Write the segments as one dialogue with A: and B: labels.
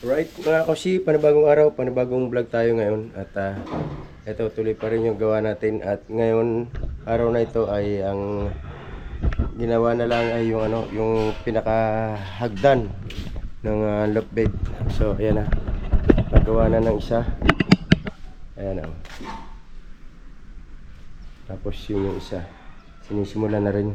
A: Right mga kasi, panibagong araw, panibagong vlog tayo ngayon at ah, ito tuloy pa rin yung gawa natin at ngayon araw na ito ay ang ginawa na lang ay yung ano, yung pinakahagdan ng uh, lock bed. So ayan na. Nagawa na ng isa. Ayan na. Tapos yun yung isa. Sinisimula na rin.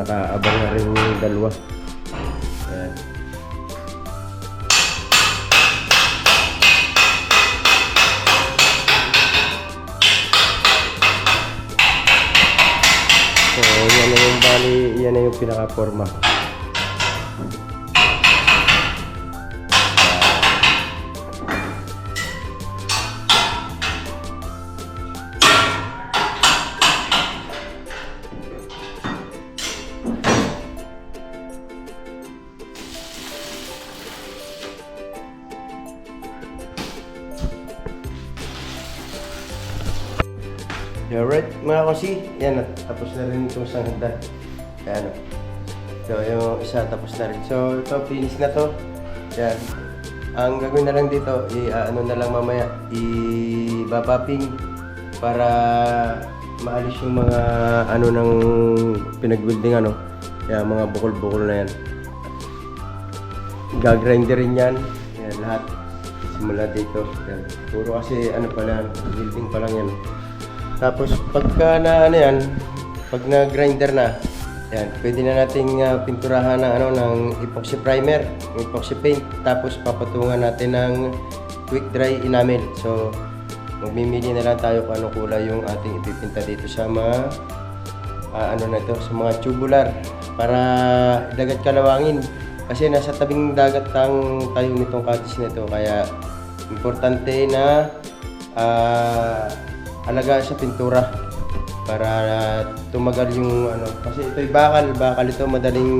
A: Nakaabang na rin yung dalawa. Ayan. So, yan na yung bali, yan na yung pinaka-forma. Yan tapos na rin itong isang. Yan. So, yung isa tapos na rin. So, ito, finish na to. Yan. Ang gagawin na lang dito, i ano na lang mamaya, i-babapping para maalis yung mga ano ng pinag-building ano. Yan, mga bukol-bukol na yan. Gagrinder rin yan. Yan, lahat. Simula dito. Yan. Puro kasi ano pa lang, building pa lang yan. Tapos pagka na ano yan, pag na grinder na, yan, pwede na nating ah, pinturahan ng ano ng epoxy primer, epoxy paint, tapos papatungan natin ng quick dry enamel. So magmimili na lang tayo kung anong kulay yung ating ipipinta dito sa mga ah, ano na ito, sa mga tubular para dagat kalawangin. Kasi nasa tabing dagat ang tayo nitong cottage na ito, kaya importante na ah, alagaan sa pintura. Para tumagal yung ano kasi ito'y bakal. Bakal ito madaling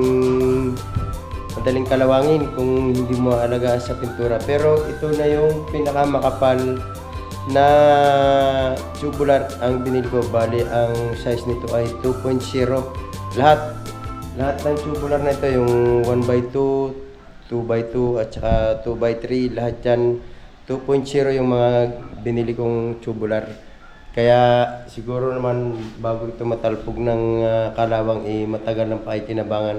A: madaling kalawangin kung hindi mo alagaan sa pintura. Pero ito na yung pinakamakapal na tubular ang binili ko. Bali ang size nito ay 2.0 lahat lahat ng tubular na ito yung 1x2 2x2 at saka 2x3 lahat yan 2.0 yung mga binili kong tubular kaya siguro naman bago ito matalpog ng ah, kalawang eh matagal ng pakikinabangan.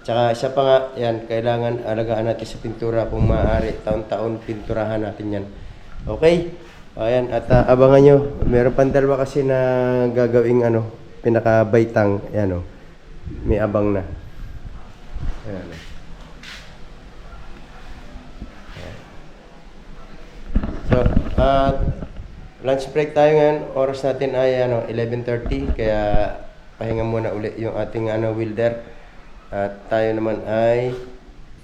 A: Tsaka isa pa nga, yan, kailangan alagaan natin sa pintura kung maaari. Taon-taon pinturahan natin yan. Okay? Ayan, at ah, abangan nyo. Meron pang dalawa kasi na gagawing ano, pinakabaitang. Ayan o. May abang na. Ayan o. So, at lunch break tayo ngayon. Oras natin ay ano, 11.30. Kaya pahinga muna uli yung ating ano, welder. At tayo naman ay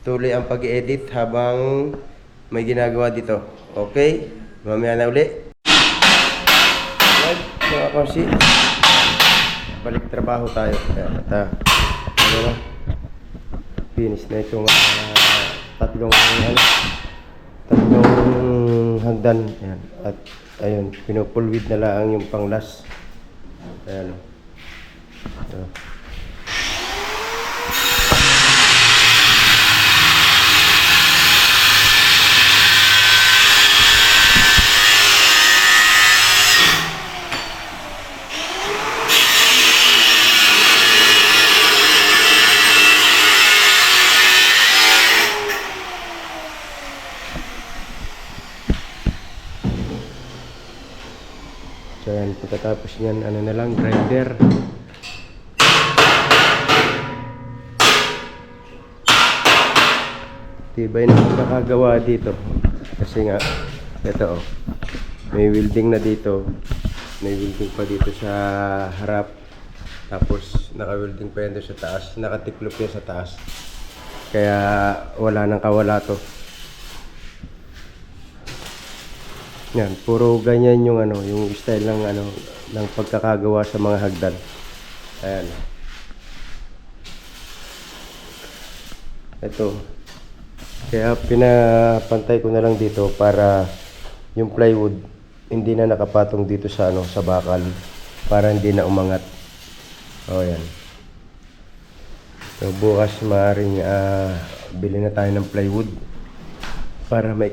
A: tuloy ang pag-edit habang may ginagawa dito. Okay? Mamaya na uli. Right, mga kasi. Balik trabaho tayo. At, ah, ano na, finish na itong ah, tatlong ano, tatlong hagdan. Ayan. At ayun, pinupulwid na lang yung pang last. Ayan. o. So yan, pagkatapos niyan, ano na lang, grinder. Tibay na pagkakagawa dito. Kasi nga, ito oh, may welding na dito. May welding pa dito sa harap. Tapos, naka-welding pa yan sa taas. Nakatiklop yan sa taas. Kaya, wala nang kawala to. Yan, puro ganyan yung ano, yung style ng ano, ng pagkakagawa sa mga hagdan. Ayan. Ito. Kaya pinapantay ko na lang dito para yung plywood hindi na nakapatong dito sa ano, sa bakal para hindi na umangat. Oh, yan. So, bukas maaaring ah, bili na tayo ng plywood para may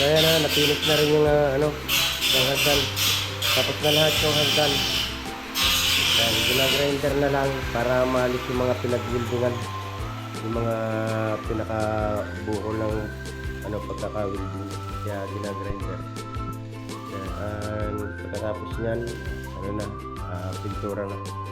A: kasanadiyan. Kaya na, napilit na rin yung ah, ano, yung hagdan. Tapos na lahat yung hagdan. Yan, ginagrinder na lang para maalis yung mga pinagwildingan. Yung mga pinakabuo ng ano, pagkaka-welding. Kaya ginagrinder. Yan, pagkatapos niyan, ano na, ah, pintura na.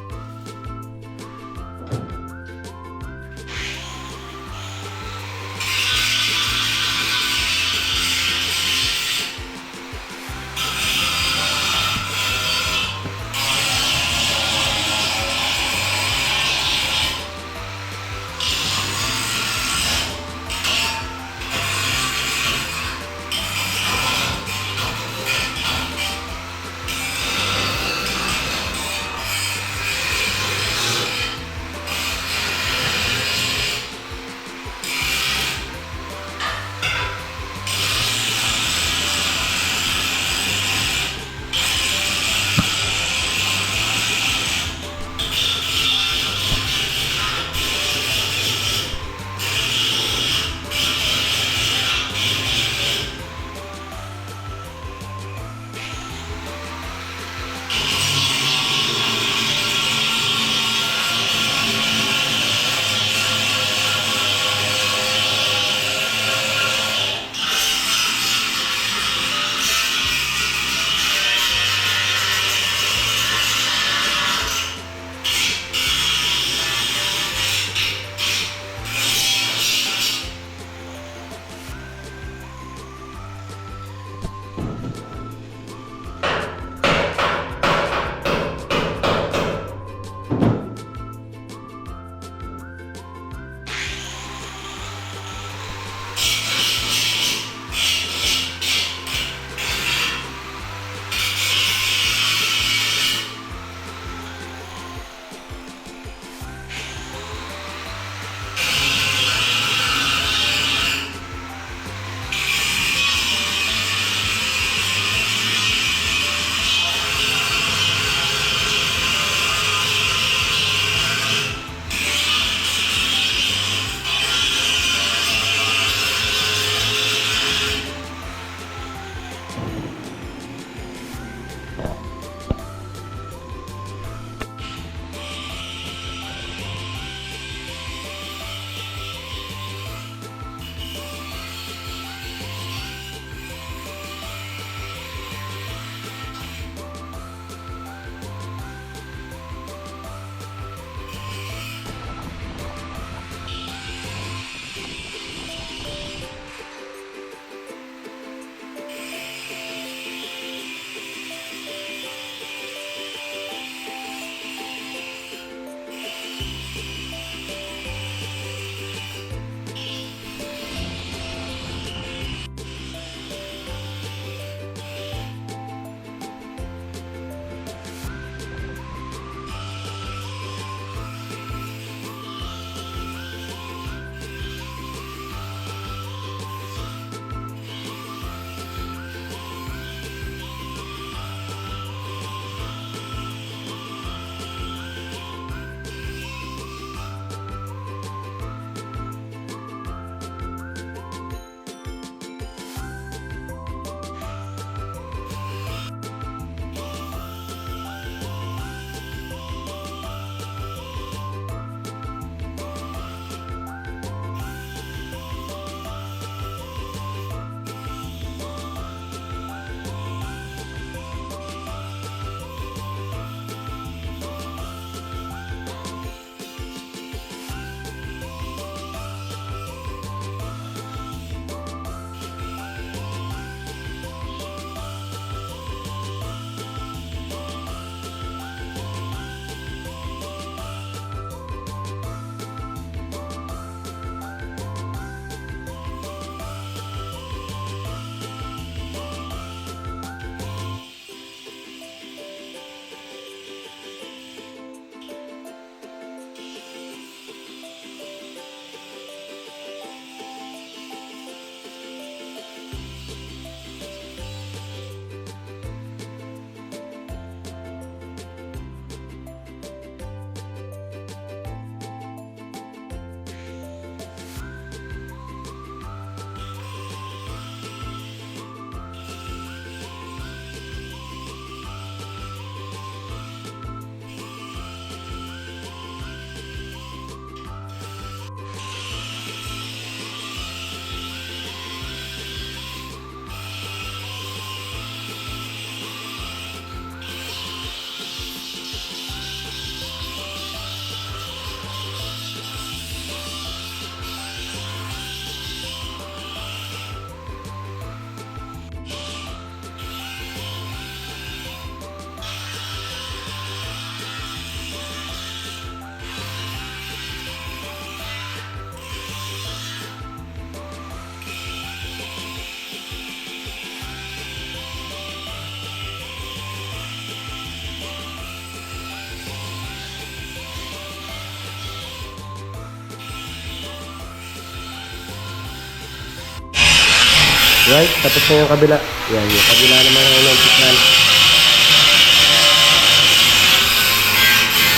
A: Right, tapos na yung kabila. Yan, yung kabila naman ang umpisahan.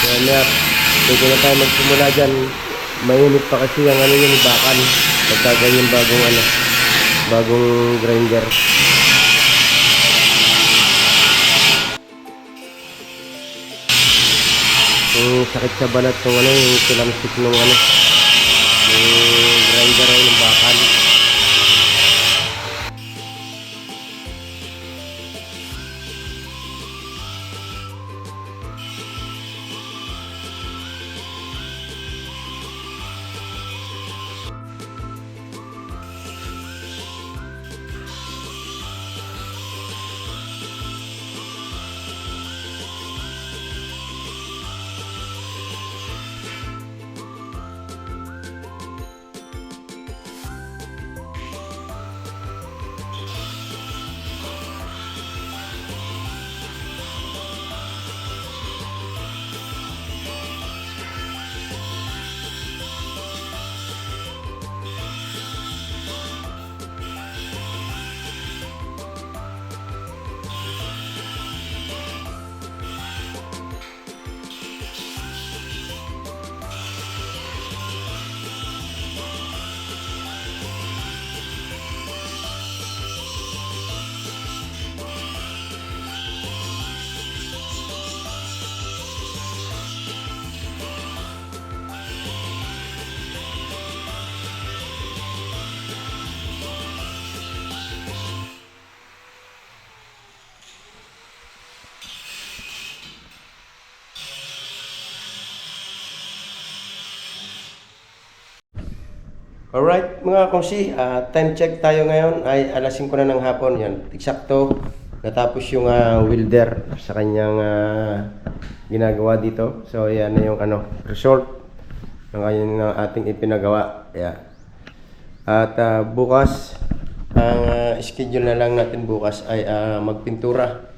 A: Yan na, pwede na tayo magsimula dyan. Mainit pa kasi ang ano yung bakal. Magkaganyan bagong ano, bagong grinder. Yung sakit sa balat ng ano, yung tilamsik ng ano, Alright, mga kongsi, ah, time check tayo ngayon ay alas 5 na ng hapon. Yan, eksakto. Natapos yung ah, welder sa kanyang ah, ginagawa dito. So, yan na yung ano, result ng kanyang ah, ating ipinagawa. Yeah. At ah, bukas, ang ah, schedule na lang natin bukas ay ah, magpintura.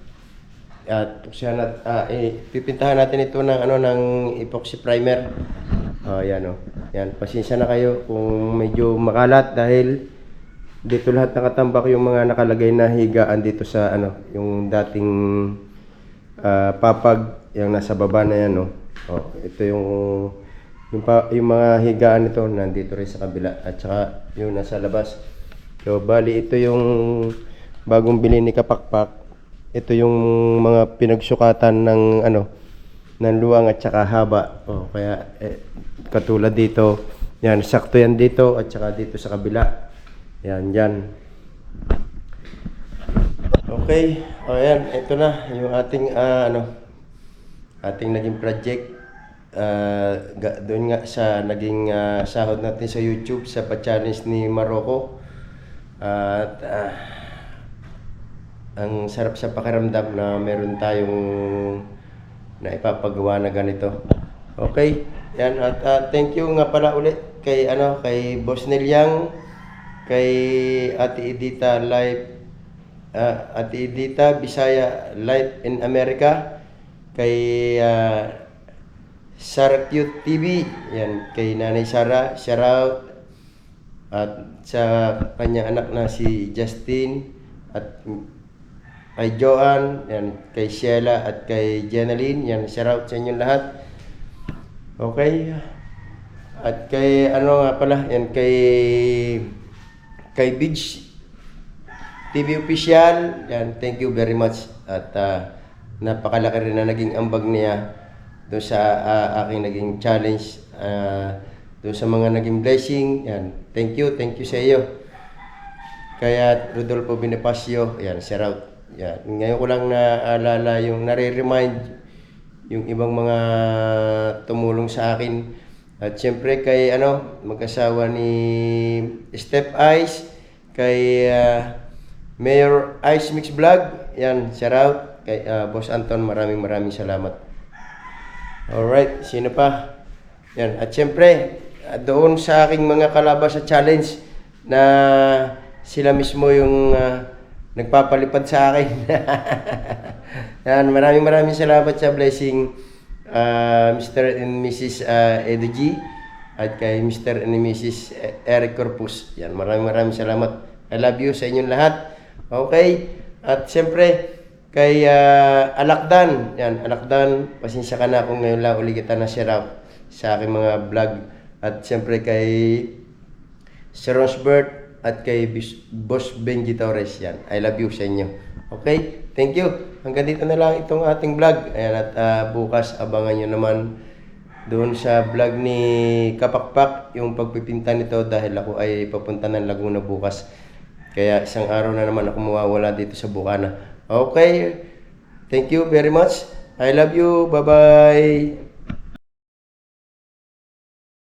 A: At siya nat, ah, eh, pipintahan natin ito ng ano ng epoxy primer. Oh, yan oh. Yan, pasensya na kayo kung medyo makalat dahil dito lahat nakatambak yung mga nakalagay na higaan dito sa ano, yung dating ah, papag yung nasa baba na yan oh. Oh, ito yung yung, pa, yung mga higaan nito nandito rin sa kabila at saka yung nasa labas. So bali ito yung bagong bili ni Kapakpak. Ito yung mga pinagsukatan ng ano ng luwang at saka haba. Oh, kaya eh, katulad dito, yan sakto yan dito at saka dito sa kabila. Yan, yan. Okay, o yan, ito na yung ating ah, ano ating naging project ga- doon nga sa naging ah, sahod natin sa YouTube sa pa-challenge ni Maroko. At ah, ang sarap sa pakiramdam na meron tayong na ipapagawa na ganito. Okay? Yan at ah, thank you nga pala ulit kay ano kay Boss Nelyang, kay Ate Edita Live ah, Ate Edita Bisaya Live in America, kay uh, Sara Cute TV, yan kay Nanay Sara, shout out at sa kanya anak na si Justin at kay Joan, yan, kay Sheila at kay Jenaline, yan, shout out sa inyong lahat. Okay. At kay ano nga pala, yan kay kay Beach TV official, yan, thank you very much at ah, napakalaki rin na naging ambag niya doon sa ah, aking naging challenge ah, doon sa mga naging blessing, yan. Thank you, thank you sa iyo. Kaya Rodolfo Bonifacio, yan, shout out. Yan. Ngayon ko lang naalala yung nare-remind yung ibang mga tumulong sa akin. At syempre kay ano, mag-asawa ni Step Ice, kay ah, Mayor Ice Mix Vlog, yan, shout out. Kay ah, Boss Anton, maraming maraming salamat. Alright, sino pa? Yan, at syempre, ah, doon sa aking mga kalaban sa challenge na sila mismo yung ah, nagpapalipad sa akin. Yan, maraming maraming salamat sa blessing ah, Mr. and Mrs. ah, Edo G at kay Mr. and Mrs. Eric Corpus. Yan, maraming maraming salamat. I love you sa inyong lahat. Okay? At siyempre, kay ah, Alakdan, yan, Alakdan, pasensya ka na kung ngayon lang uli kita na share out sa aking mga vlog. At siyempre kay Sir Rosbert at kay Boss Benji Torres yan. I love you sa inyo. Okay? Thank you. Hanggang dito na lang itong ating vlog. Ayan, at ah, bukas abangan nyo naman doon sa vlog ni Kapakpak yung pagpipinta nito dahil ako ay papunta ng Laguna bukas. Kaya isang araw na naman ako mawawala dito sa Bukana. Okay. Thank you very much. I love you. Bye-bye.